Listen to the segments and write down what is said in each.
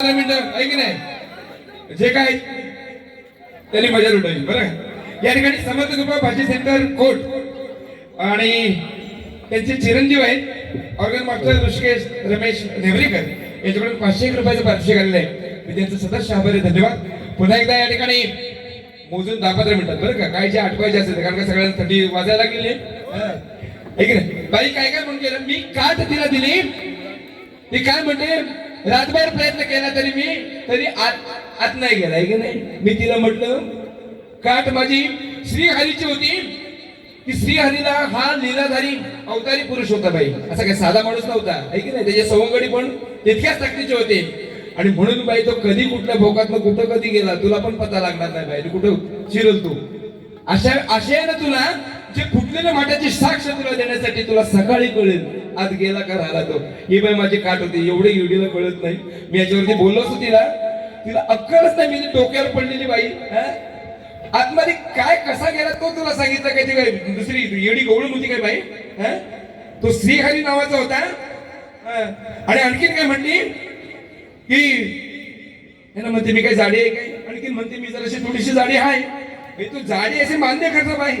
नाही? जे काय त्यांनी मजा लुटावी बरं या ठिकाणी समर्थ कृपा भाजी सेंटर कोट आणि त्यांचे चिरंजीव आहेत ऑर्गन मास्टर ऋषिकेश रमेश नेवरेकर. यांच्याकडून पाचशे एक रुपयाचं पारितोषिक आलेलं आहे. मी त्यांचं सतत आभारी धन्यवाद. पुन्हा एकदा या ठिकाणी मोजून दहा पंधरा मिनिटात बरं का? काय जे आठवायचे असेल कारण का सगळ्यांना थंडी वाजायला लागलेली आहे. है. की नाही? बाई काय काय म्हणून केलं मी काठ तिला दिली. ती काय म्हणते? रातभर प्रयत्न केला तरी मी तरी आत आत नाही गेला की नाही? मी तिला म्हटलं काठ माझी श्रीहरीची होती. की श्रीहरीला हा लीलाधारी अवतारी पुरुष होता बाई. असा काही साधा माणूस नव्हता आहे की नाही? त्याचे सवंगडी पण तितक्याच ताकदीचे होते. आणि म्हणून बाई तो कधी कुठल्या भोकात कुठं कधी गेला तुला पण पता लागणार नाही बाई. कुठं चिरल तू? अशा आशयानं तुला जे फुटलेल्या माठाची साक्ष तुला देण्यासाठी तुला सकाळी कळेल. आज गेला का राहिला तो? ही बाई माझी काट होती एवढे युडीला कळत नाही. मी याच्यावरती बोललो असतो तिला. तिला अक्कलच नाही मी ती डोक्यावर पडलेली बाई आतमध्ये काय कसा गेला तो तुला सांगितलं काय ती काय दुसरी येडी गवळून होती काय बाई? हा? तो श्रीहरी नावाचा होता. आणि आणखीन काय म्हणली? की हे ना म्हणते मी काय जाडी आहे काय? आणखी म्हणते मी जराशी थोडीशी जाडी आहे. तू जाडी असे मान्य करता बाई.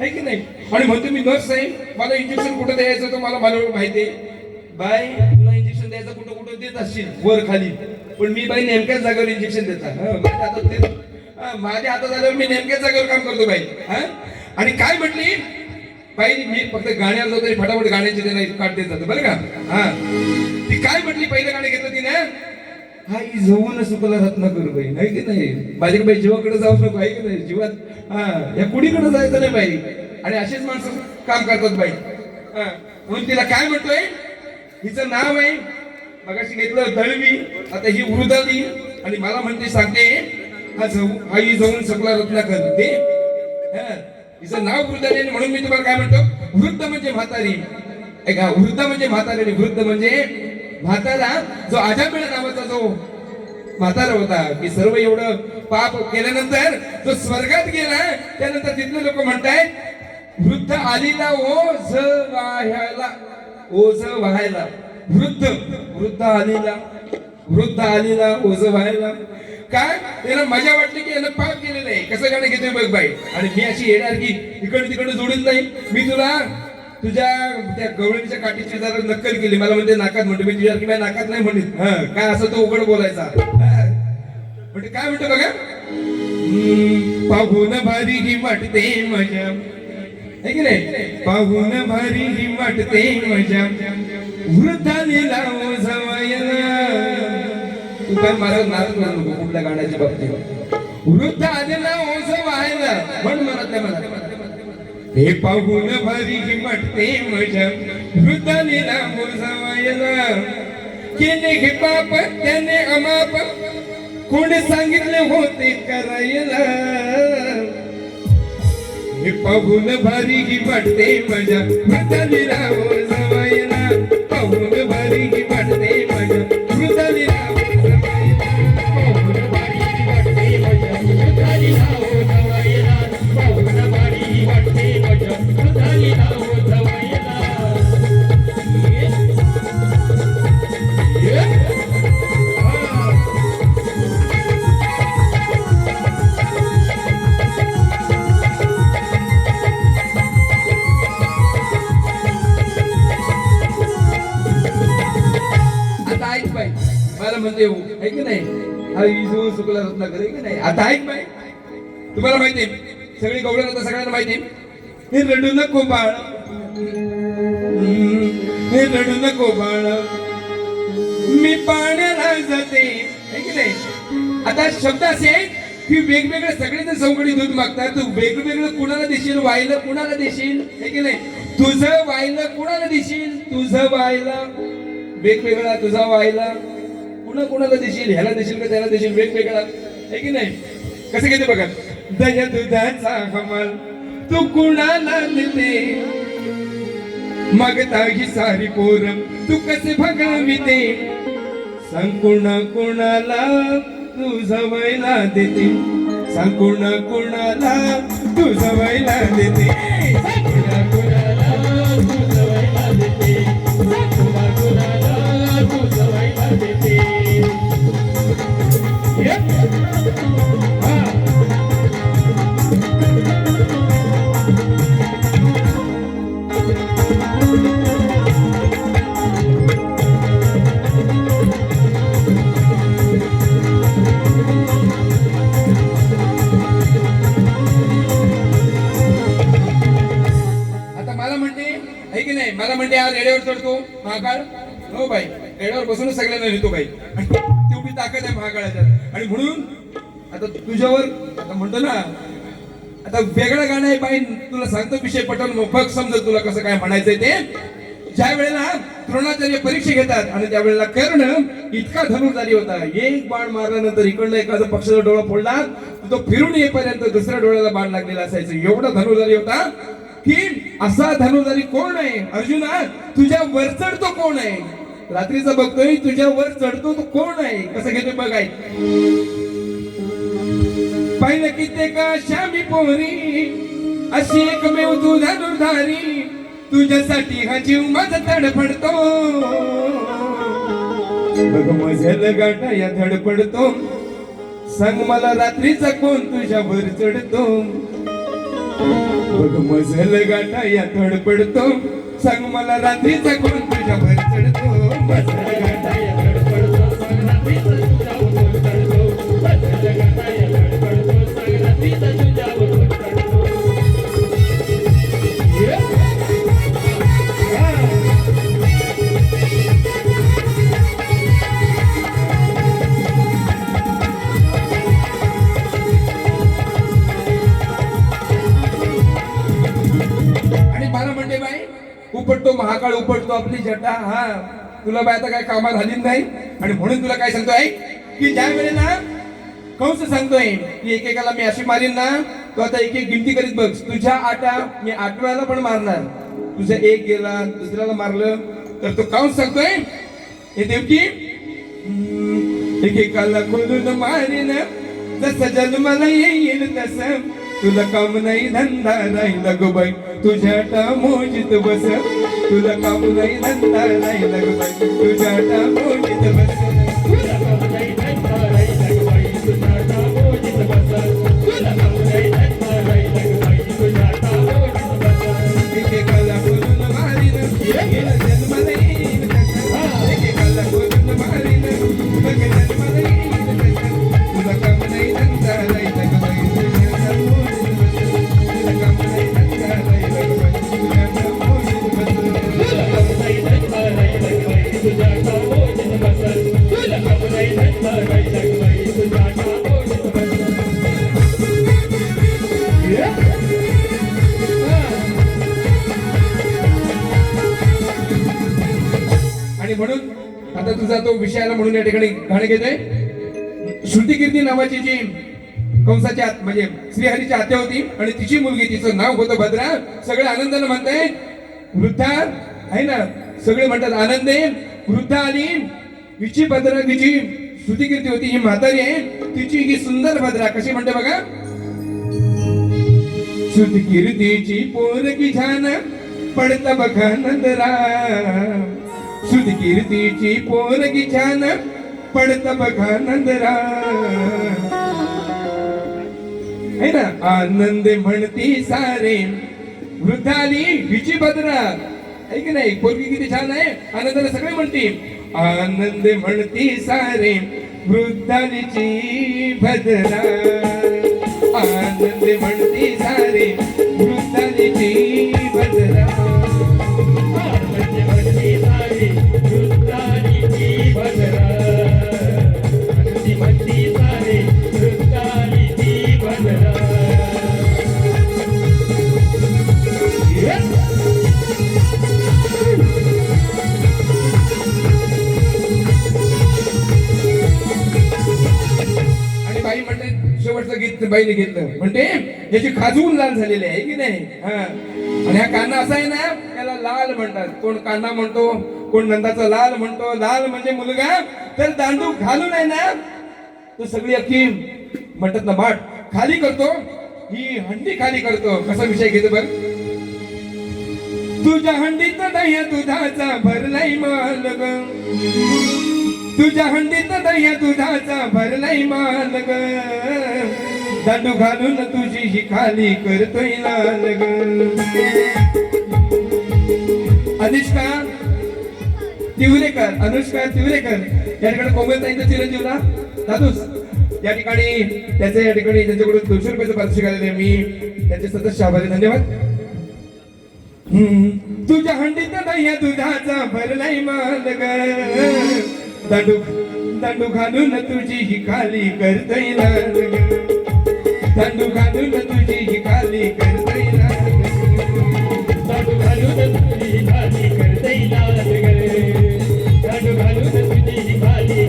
आहे की नाही? आणि म्हणते मी नर्स आहे मला इंजेक्शन कुठं द्यायचं तर मला मला माहिती आहे. बाय तुला इंजेक्शन द्यायचं कुठं कुठं देत असशील वर खाली. पण मी बाई नेमक्याच जागेवर इंजेक्शन देता माझ्या हातात माझ्या हातात आल्यावर मी नेमक्याच जागेवर काम करतो बाई. हा? आणि काय म्हटली? बाई मी फक्त गाण्यावर जातो तरी फटाफट गाण्याचे त्यांना काढ देत जातो बरं का? हा. ती काय म्हटली पहिलं गाणं घेतलं तिने? हा ही जवून सुकला रत्न करू बाई. नाही की नाही? माझ्या बाई जीवाकडे जाऊ नको आहे की नाही? जीवात हा या कुणीकडे जायचं नाही बाई? आणि अशीच माणसं काम करतात बाई. हा म्हणून तिला काय म्हणतोय? हिचं नाव आहे मगाशी घेतलं दळवी आता ही वृद्धाली आणि मला म्हणते सांगते हा जाऊ हा ही जाऊन सकला रत्नाकर ते हा, हिचं नाव वृद्धाली म्हणून मी तुम्हाला काय म्हणतो? वृद्ध म्हणजे म्हातारी. ऐका वृद्ध म्हणजे म्हातारी आणि वृद्ध म्हणजे म्हातारा जो आजामेळ नावाचा जो म्हातारा होता की सर्व एवढं पाप केल्यानंतर जो स्वर्गात गेला त्यानंतर तिथले लोक म्हणतायत वृद्ध आलीला ओझ वाह्याला ओझ व्हायला वृद्ध वृद्ध आलीला वृद्ध आलीला ओझ व्हायला. काय त्याला मजा वाटली की यानं पाप केलेलं आहे. कसं गाणं घेतोय बघ बाई. आणि मी अशी येणार की इकडे तिकडे जोडून नाही. मी तुला तुझ्या त्या गवळणीच्या काठीची जरा नक्कल केली. मला म्हणते नाकात म्हणते. मी तुझ्या की माझ्या नाकात नाही म्हणत. हा. काय असं तो उघड बोलायचा. म्हणजे काय म्हणतो बघा? पाहून भारी ही वाटते मजा है की नाही? पाहून भारी ही वाटते मजा वृद्धालीला तू काय मला नारद म्हणू नको कुठल्या गाण्याच्या बाबतीत? वृद्ध आलेला ओझ व्हायला म्हण म्हणत नाही मला हे पाहून भारी हिमटते वाटते वृद्धालीला ओझवायला केले हे पाप त्याने अमाप. कोणी सांगितले होते करायला? हे पाहून भारी हिमटते वाटते वृद्धालीला ओझवायला लग्न चुकला की नाही? आता ऐक बाई. तुम्हाला माहिती आहे सगळी गवळण आता सगळ्यांना माहिती आहे. हे रडू नको बाळ. हे रडू नको बाळ. मी पाण्याला जाते है की नाही? आता शब्द असे की वेगवेगळे सगळेजण चौकडी दूध मागतात तू वेगवेगळं कुणाला देशील वाहिलं कुणाला देशील? हे की नाही? तुझं वाहिलं कुणाला देशील? तुझं वाहिलं वेगवेगळा तुझा वाहिला कुणा कुणाला देशील ह्याला देशील का त्याला देशील वेगवेगळा. आहे की नाही? कसं घेते बघा. दह्या दुधाचा हमाल तू कुणाला देते? मागता ही सारी पोरम तू कसे भगविते? सांग कुणा कुणाला तू जवायला देते? सांग कुणा कुणाला तू जवायला देते? सांग कुणा कुणाला महाकाळ हो बाई गडावर बसूनच सगळ्यांना नेतो बाई. तेवढी ताकद आहे महाकाळाच्यात आणि म्हणून आता तुझ्यावर आता म्हणतो ना आता वेगळं गाणं आहे बाई तुला सांगतो विषय पटवून मग बघ समजत तुला कसं काय म्हणायचंय ते. ज्या वेळेला द्रोणाचार्य परीक्षा घेतात आणि त्यावेळेला कर्ण इतका धनुर्धारी होता. एक बाण मारल्यानंतर इकडनं एखादा पक्षाचा डोळा फोडला तो फिरून येईपर्यंत दुसऱ्या डोळ्याला बाण लागलेला असायचं. एवढा धनुर्धारी होता की असा धनुधारी कोण आहे? अर्जुना तुझ्या वर चढतो कोण आहे? रात्रीचा बघतोय तुझ्या वर चढतो तो कोण आहे? कसं घेतोय बघाय पाहिलं कित्येक श्यामी पोहरी? अशी एकमेव तू धनुर्धारी. तुझ्यासाठी हा जीव माझा तडफडतो बघ मझल गाठा या धडपडतो. सांग मला रात्रीचा कोण तुझ्यावर चढतो? बघ मजल गाठा या धडपडतो सांग मला रात्रीचा कोण तुझ्या भर चढतो? मजल गाठा या सांगतो आपली जटा हा तुला बाय आता काय कामात झाली नाही. आणि म्हणून तुला काय सांगतोय की ज्या वेळेला कंस सांगतोय की एकेकाला मी अशी मारीन ना तू आता एक एक गिनती करीत बघ तुझ्या आटा मी आठव्याला पण मारणार. तुझा एक गेला दुसऱ्याला मारलं तर तो कंस सांगतोय? हे देवकी एकेकाला खोलून मारीन जसं जन्माला येईल तसं. तुला काम नाही धंदा नाही गो बाई. तुझ्या मोजित बस. तुला काम नाही धंदा नाही गो बाई. तुझ्या मोजित बस. आणि म्हणून आता तुझा तो विषय आला म्हणून या ठिकाणी गाणं आहे. श्रुतिकीर्ती नावाची जी कंसाची आत- म्हणजे श्रीहरीची आत्या होती आणि तिची मुलगी तिचं नाव होतं भद्रा. सगळे आनंदानं म्हणताय वृद्धा आहे ना? सगळे म्हणतात आहे वृद्धा आली हिची भद्रा तिची श्रुतिकीर्ती होती ही म्हातारी आहे तिची ही सुंदर भद्रा. कशी म्हणते बघा? श्रुतिकीर्तीची पोरगी झान पडता बघा नंदरा. श्रुतिकीर्तीची पोरगी छान पडता बघा नंदरा. है ना? आनंद म्हणती सारे. वृद्धाली विजी भद्रा. आहे की नाही? पोरगी किती छान आहे. आनंदाला सगळे म्हणते. आनंद म्हणती सारे. वृद्धालीची भद्रा. आनंद म्हणती सारे बाईने घेतलं. म्हणते याची खाजवून लाल झालेली आहे की नाही? हा. आणि हा कान्हा असा आहे ना त्याला लाल म्हणतात. कोण कान्हा म्हणतो कोण नंदाचा लाल म्हणतो. लाल म्हणजे मुलगा. तर दांडू घालून आहे ना तो सगळी अख्खी म्हणतात ना माठ खाली करतो. ही हंडी खाली करतो. कसा विषय घेतो बघ तुझ्या हंडीत दह्या दुधाचा भरलाय माल तुझ्या हंडीत दह्या दुधाचा भरलाय माल ग दांडू घालून तुझी ही खाली करतोय लाल अनुष्का तिवरेकर अनुष्का तिवरेकर. या ठिकाणी कोमलताईंचा चिरंजीवला दादूस या ठिकाणी त्याचे या ठिकाणी त्यांच्याकडून दोनशे रुपयाचं पारितोषिक आलेले मी त्याचे सतत आभारी धन्यवाद. हम्म, तुझ्या हंडीत या दुधाचा भरलाय माल ग दांडू दांडू घालून तुझी ही खाली करतय येणार ग घालून तुझी खाली घालून तुझी खाली घालून तुझी खाली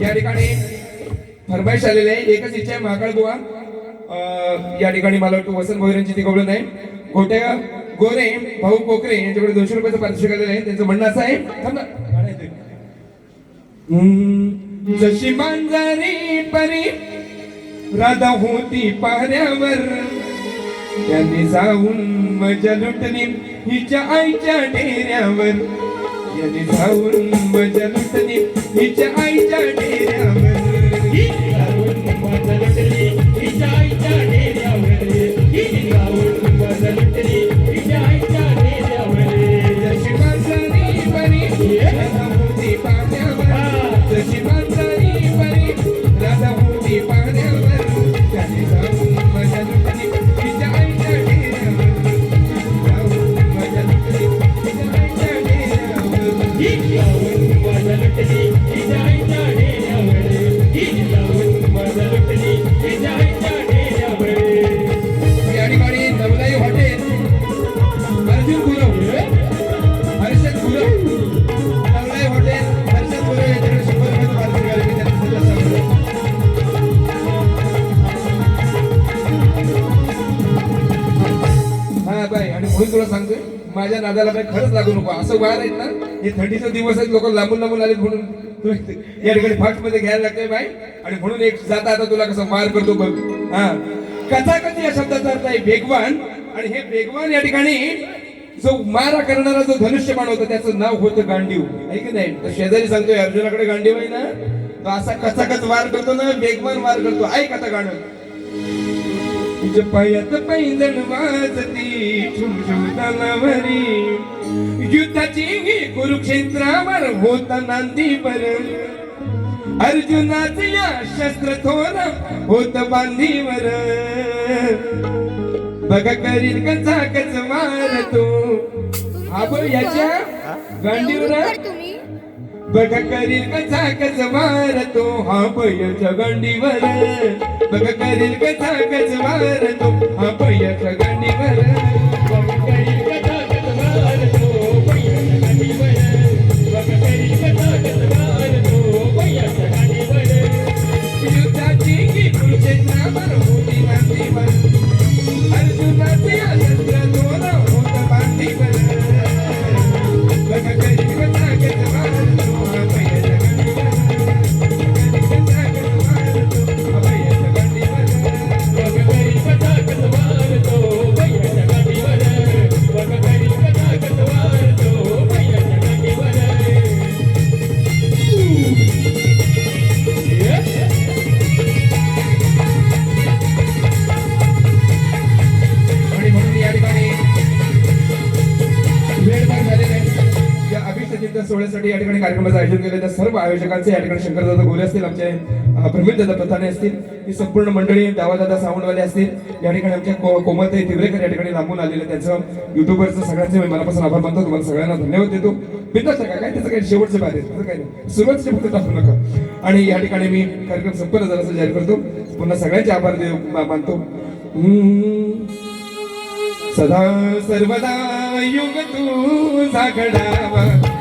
या ठिकाणी फरमाईश आलेली आहे. एकच इच्छा आहे महाकाळ बुवा. या ठिकाणी मला वाटतं वसंत भोईरांची ती कवलं आहे गोट्या गोरे भाऊ कोकरे यांच्याकडे दोनशे रुपयाचं पारितोषिक आलेलं आहे. त्यांचं म्हणणं असं आहे जशी मांजरी परी राधा होती पाहण्यावर. त्यांनी जाऊन मजा लुटली हिच्या आईच्या डेऱ्यावर. यांनी जाऊन मजा लुटली हिच्या आईच्या डेऱ्यावर ही जाऊन मजा लुटली हिच्या आईच्या डेऱ्यावर. जाऊन मजा लुटली माझ्या नादाला काही खरंच लागू नको. असं वार आहेत ना हे थंडीचे दिवस आहेत लोक लांबून लांबून आले म्हणून. या ठिकाणी फास्टमध्ये घ्यायला लागतंय बाय आणि म्हणून एक जाता आता तुला कसं मार करतो बघ. हा. कथाकथी या शब्दाचा अर्थ आहे वेगवान. आणि हे वेगवान या ठिकाणी जो मारा करणारा जो धनुष्यबाण होता त्याचं नाव होतं गांडीव. आहे की नाही? तर शेजारी सांगतोय अर्जुनाकडे गांडीव आहे ना. तो असा कचाकच वार करतो ना वेगवान वार करतो. ऐक आता गाणं. तुझ्या पायात पैंजण वाजती तलावरी युद्धाची कुरुक्षेत्रावर होता नांदीवर. अर्जुनाच या शस्त्र थोर होत बांधीवर. बघा करील कचा कच मार तो बघ याच्या गांडीवर. बघ करील कसा कच मारतो हा पयच्या गंडीवर. बघ करील कसा कच मारतो हा पयच्या गंडीवर. करील कथा कथार तो बैयाच्या त्या सोहळ्यासाठी या ठिकाणी कार्यक्रमाचं आयोजन केलं. त्या सर्व आयोजकांचे या ठिकाणी शंकरदादा गोले असतील आमचे प्रमित दादा प्रथाने असतील ही संपूर्ण मंडळी दावादादा सावंतवाले असतील या ठिकाणी आमच्या को कोमलताई तिवरेकर या ठिकाणी लांबून आलेले त्यांचं युट्यूबरचं सगळ्यांचे मी मनापासून आभार मानतो. तुम्हाला सगळ्यांना धन्यवाद देतो. बिंदास टाका काय त्याचं काही शेवटचे बाहेर आहे काय काही नाही. सुरुवातचे फक्त टाकू नका. आणि या ठिकाणी मी कार्यक्रम संपन्न झाला असं जाहीर करतो. पुन्हा सगळ्यांचे आभार देव मानतो. सदा सर्वदा युग तू घडावा